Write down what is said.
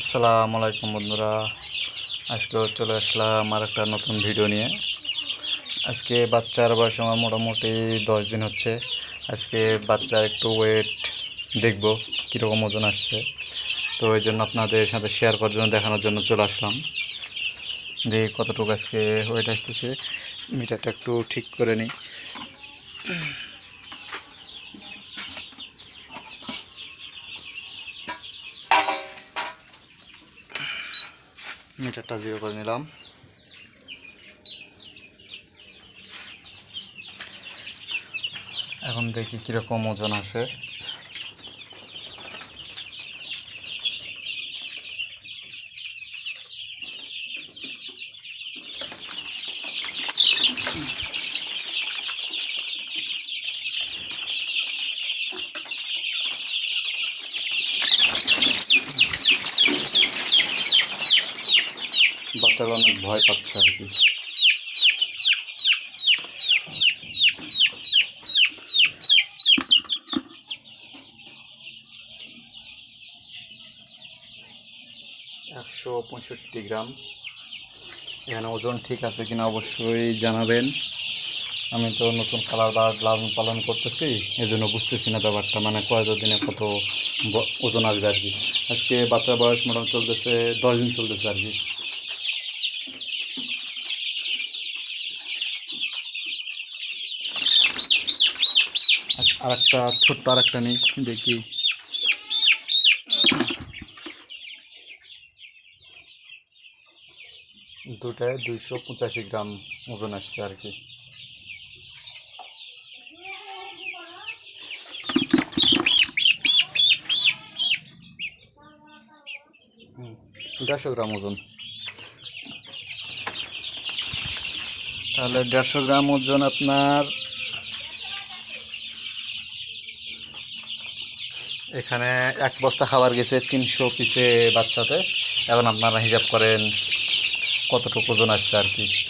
আসসালামু আলাইকুম বন্ধুরা। আজকেও চলে আসলাম আর একটা নতুন ভিডিও নিয়ে। আজকে বাচ্চার বয়স আমার মোটামুটি দশ দিন হচ্ছে। আজকে বাচ্চার একটু ওয়েট দেখব, কীরকম ওজন আসছে। তো এই জন্য আপনাদের সাথে শেয়ার করার জন্য দেখানোর জন্য চলে আসলাম। যে কতটুকু আজকে ওয়েট আসতেছে মিটারটা একটু ঠিক করে নিই। মিটারটা জিরো করে নিলাম। এখন দেখি কীরকম ওজন আসে। বাচ্চারা অনেক ভয় পাচ্ছে আর কি। একশো পঁয়ষট্টি গ্রাম। এখানে ওজন ঠিক আছে কিনা অবশ্যই জানাবেন। আমি তো নতুন কালার বা লালন পালন করতেছি এই জন্য বুঝতেছি না ব্যাপারটা মানে কয়টা দিনে কত ওজন আসবে আর কি। আজকে বাচ্চার বয়স মোটামুটি চলতেছে, দশ দিন চলতেছে আর কি। আর একটা ছোট্ট আর একটা নেই, দেখি। দুটায় দুইশো পঁচাশি গ্রাম ওজন আসছে আর কি। দেড়শো গ্রাম ওজন। তাহলে দেড়শো গ্রাম ওজন আপনার এখানে এক বস্তা খাবার গেছে তিনশো পিসে বাচ্চাতে। এখন আপনারা হিসাব করেন কতটুকু ওজন আসছে আর কি।